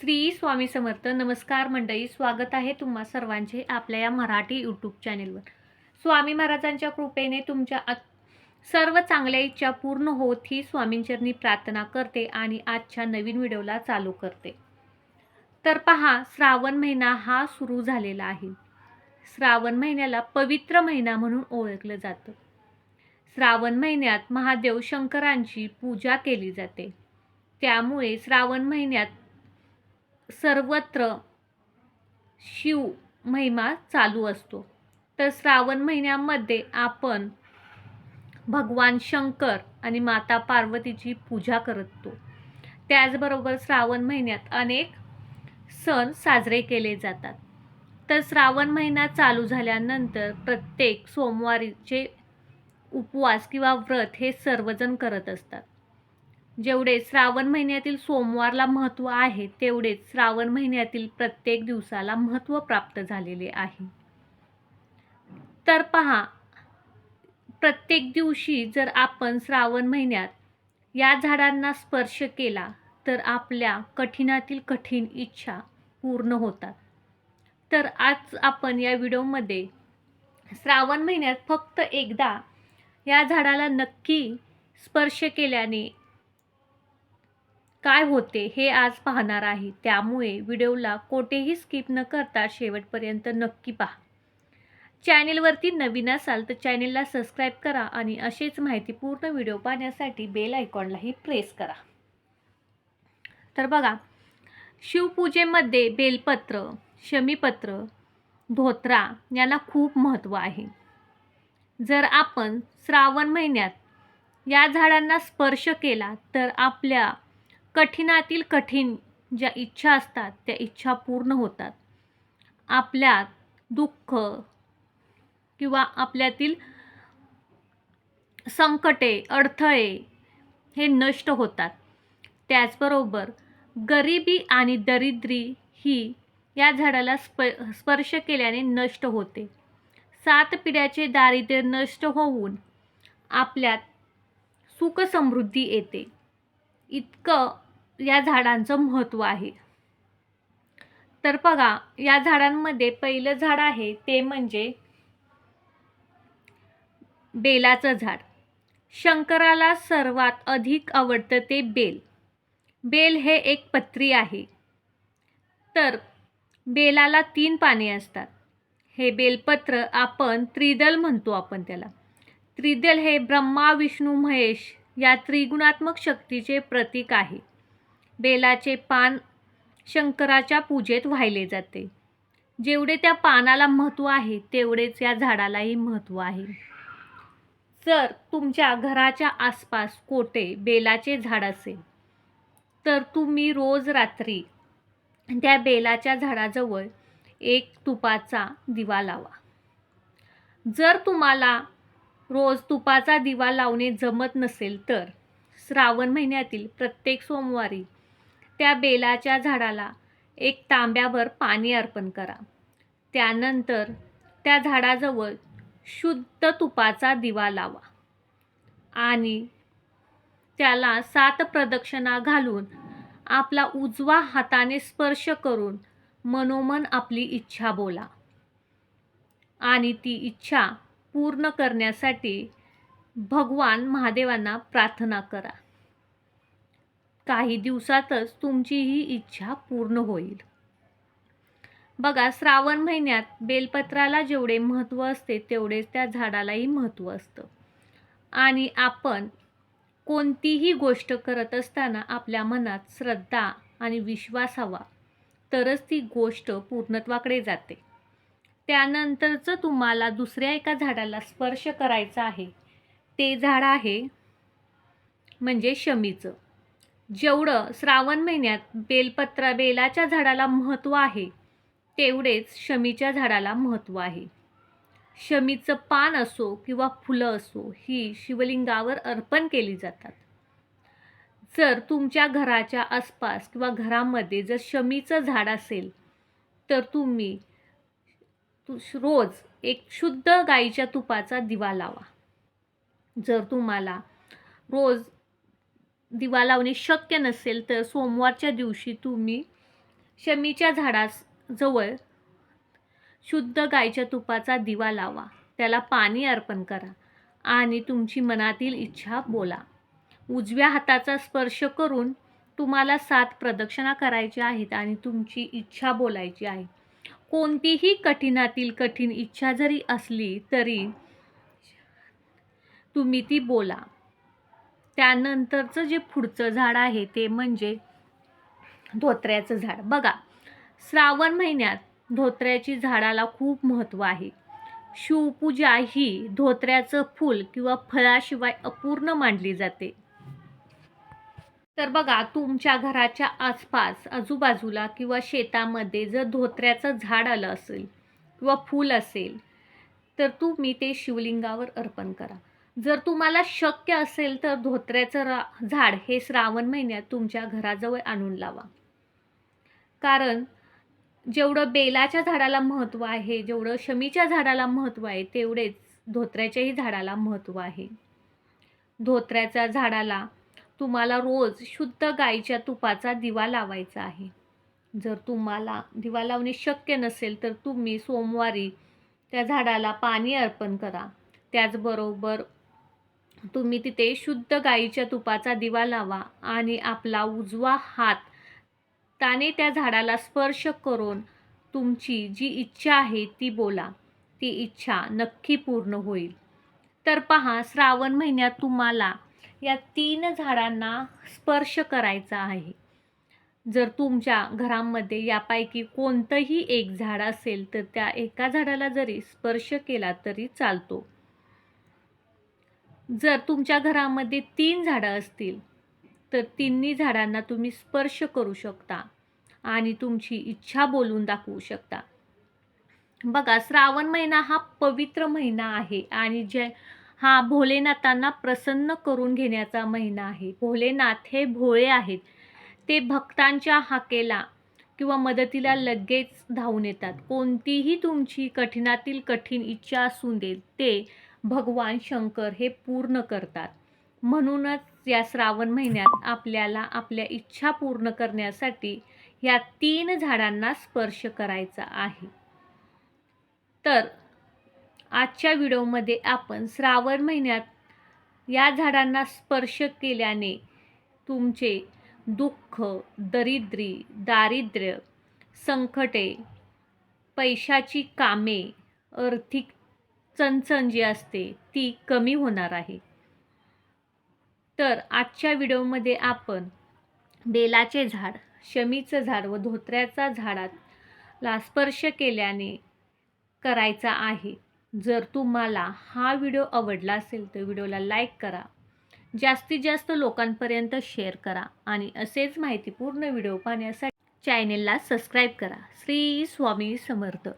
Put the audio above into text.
श्री स्वामी समर्थ नमस्कार मंडळी स्वागत आहे तुम्हा सर्वांचे आपल्या या मराठी यूट्यूब चॅनेलवर स्वामी महाराजांच्या कृपेने तुमच्या सर्व चांगल्या इच्छा पूर्ण होत ही स्वामींचरणी प्रार्थना करते आणि आजच्या नवीन व्हिडिओला चालू करते. तर पहा श्रावण महिना हा सुरू झालेला आहे. श्रावण महिन्याला पवित्र महिना म्हणून ओळखलं जातं. श्रावण महिन्यात महादेव शंकरांची पूजा केली जाते. त्यामुळे श्रावण महिन्यात सर्वत्र शिव महिमा चालू असतो. तर श्रावण महिन्यामध्ये आपण भगवान शंकर आणि माता पार्वतीची पूजा करतो. त्याचबरोबर श्रावण महिन्यात अनेक सण साजरे केले जातात. तर श्रावण महिना चालू झाल्यानंतर प्रत्येक सोमवारीचे उपवास किंवा व्रत हे सर्वजण करत असतात. जेवढे श्रावण महिन्यातील सोमवारला महत्त्व आहे तेवढेच श्रावण महिन्यातील प्रत्येक दिवसाला महत्त्व प्राप्त झालेले आहे. तर पहा प्रत्येक दिवशी जर आपण श्रावण महिन्यात या झाडांना स्पर्श केला तर आपल्या कठीणातील कठीण इच्छा पूर्ण होतात. तर आज आपण या व्हिडिओमध्ये श्रावण महिन्यात फक्त एकदा या झाडाला नक्की स्पर्श केल्याने काय होते हे आज पाहणार आहे. त्यामुळे व्हिडिओला कोठेही स्किप न करता शेवटपर्यंत नक्की पहा. चॅनेलवरती नवीन असाल तर चॅनेलला सबस्क्राईब करा आणि असेच माहितीपूर्ण व्हिडिओ पाहण्यासाठी बेल आयकॉनलाही प्रेस करा. तर बघा शिवपूजेमध्ये बेलपत्र शमीपत्र धोत्रा यांना खूप महत्त्व आहे. जर आपण श्रावण महिन्यात या झाडांना स्पर्श केला तर आपल्या कठीणातील कठीण ज्या इच्छा असतात त्या इच्छा पूर्ण होतात. आपल्यात दुःख किंवा आपल्यातील संकटे अडथळे हे नष्ट होतात. त्याचबरोबर गरिबी आणि दरिद्री ही या झाडाला स्प स्पर्श केल्याने नष्ट होते. सात पिढ्याचे दारिद्र्य नष्ट होऊन आपल्यात सुख समृद्धी येते. इतकं या झाडांचं महत्त्व आहे. तर बघा या झाडांमध्ये पहिलं झाड आहे ते म्हणजे बेलाचं झाड. शंकराला सर्वात अधिक आवडतं ते बेल. बेल हे एक पत्री आहे. तर बेलाला तीन पाने असतात. हे बेलपत्र आपण त्रिदल म्हणतो आपण त्याला. त्रिदल हे ब्रह्मा विष्णू महेश या त्रिगुणात्मक शक्तीचे प्रतीक आहे. बेलाचे पान शंकराच्या पूजेत वाहिले जाते. जेवढे त्या पानाला महत्त्व आहे तेवढेच या झाडालाही महत्त्व आहे. जर तुमच्या घराच्या आसपास कोठे बेलाचे झाड असेल तर तुम्ही रोज रात्री त्या बेलाच्या झाडाजवळ एक तुपाचा दिवा लावा. जर तुम्हाला रोज तुपाचा दिवा लावणे जमत नसेल तर श्रावण महिन्यातील प्रत्येक सोमवारी त्या बेलाच्या झाडाला एक तांब्याभर पाणी अर्पण करा. त्यानंतर त्या झाडाजवळ शुद्ध तुपाचा दिवा लावा आणि त्याला सात प्रदक्षिणा घालून आपला उजवा हाताने स्पर्श करून मनोमन आपली इच्छा बोला आणि ती इच्छा पूर्ण करण्यासाठी भगवान महादेवांना प्रार्थना करा. काही दिवसातच तुमची ही इच्छा पूर्ण होईल. बघा श्रावण महिन्यात बेलपत्राला जेवढे महत्त्व असते तेवढेच त्या झाडालाही महत्त्व असतं. आणि आपण कोणतीही गोष्ट करत असताना आपल्या मनात श्रद्धा आणि विश्वास हवा तरच ती गोष्ट पूर्णत्वाकडे जाते. त्यानंतरचं तुम्हाला दुसऱ्या एका झाडाला स्पर्श करायचा आहे. ते झाड आहे म्हणजे शमीचं. जेवढं श्रावण महिन्यात बेलपत्रा बेलाच्या झाडाला महत्त्व आहे तेवढेच शमीच्या झाडाला महत्त्व आहे. शमीचं पान असो किंवा फुलं असो ही शिवलिंगावर अर्पण केली जातात. जर तुमच्या घराच्या आसपास किंवा घरामध्ये जर शमीचं झाड असेल तर तुम्ही तु रोज एक शुद्ध गाईच्या तुपाचा दिवा लावा. जर तुम्हाला रोज दिवा लावणे शक्य नसेल तर सोमवारच्या दिवशी तुम्ही शमीच्या झाडास जवळ शुद्ध गायच्या तुपाचा दिवा लावा. त्याला पाणी अर्पण करा आणि तुमची मनातील इच्छा बोला. उजव्या हाताचा स्पर्श करून तुम्हाला सात प्रदक्षिणा करायच्या आहेत आणि तुमची इच्छा बोलायची आहे. कोणतीही कठीणातील कठीण इच्छा जरी असली तरी तुम्ही ती बोला. त्यानंतरचं जे पुढचं झाड आहे ते म्हणजे धोत्र्याचं झाड. बघा श्रावण महिन्यात धोत्र्याची झाडाला खूप महत्त्व आहे. शिवपूजा ही धोत्र्याचं फूल किंवा फळाशिवाय अपूर्ण मानली जाते. तर बघा तुमच्या घराच्या आसपास आजूबाजूला किंवा शेतामध्ये जर धोत्र्याचं झाड आलं असेल किंवा फूल असेल तर तुम्ही ते शिवलिंगावर अर्पण करा. जर तुम्हाला शक्य असेल तर धोत्र्याचं रा झाड हे श्रावण महिन्यात तुमच्या घराजवळ आणून लावा. कारण जेवढं बेलाच्या झाडाला महत्त्व आहे जेवढं शमीच्या झाडाला महत्त्व आहे तेवढेच धोत्र्याच्याही झाडाला महत्त्व आहे. धोत्र्याच्या झाडाला तुम्हाला रोज शुद्ध गाईच्या तुपाचा दिवा लावायचा आहे. जर तुम्हाला दिवा लावणे शक्य नसेल तर तुम्ही सोमवारी त्या झाडाला पाणी अर्पण करा. त्याचबरोबर तुम्ही तिथे शुद्ध गाईच्या तुपाचा दिवा लावा आणि आपला उजवा हात त्याने त्या झाडाला स्पर्श करून तुमची जी इच्छा आहे ती बोला. ती इच्छा नक्की पूर्ण होईल. तर पहा श्रावण महिन्यात तुम्हाला या तीन झाडांना स्पर्श करायचा आहे. जर तुमच्या घरामध्ये यापैकी कोणतंही एक झाड असेल तर त्या एका झाडाला जरी स्पर्श केला तरी चालतो. जर तुमच्या घरामध्ये तीन झाडं असतील तर तिन्ही झाडांना तुम्ही स्पर्श करू शकता आणि तुमची इच्छा बोलून दाखवू शकता. बघा श्रावण महिना हा पवित्र महिना आहे आणि जे हा भोलेनाथांना प्रसन्न करून घेण्याचा महिना आहे. भोलेनाथ हे भोळे आहेत. ते भक्तांच्या हाकेला किंवा मदतीला लगेच धावून येतात. कोणतीही तुमची कठीणातील कठीण इच्छा असून दे ते भगवान शंकर हे पूर्ण करतात. म्हणूनच या श्रावण महिन्यात आपल्याला आपल्या इच्छा पूर्ण करण्यासाठी या तीन झाडांना स्पर्श करायचा आहे. तर आजच्या व्हिडिओमध्ये आपण श्रावण महिन्यात या झाडांना स्पर्श केल्याने तुमचे दुःख दरिद्री दारिद्र्य संकटे पैशाची कामे आर्थिक चणचण जी असते ती कमी होणार आहे. तर आजच्या व्हिडिओमध्ये आपण बेलाचे झाड शमीचं झाड व धोत्र्याचा झाडाला स्पर्श केल्याने करायचा आहे. जर तुम्हाला हा व्हिडिओ आवडला असेल तर व्हिडिओला लाईक करा. जास्तीत जास्त लोकांपर्यंत शेअर करा आणि असेच माहितीपूर्ण व्हिडिओ पाहण्यासाठी चॅनेलला सबस्क्राईब करा. श्री स्वामी समर्थ.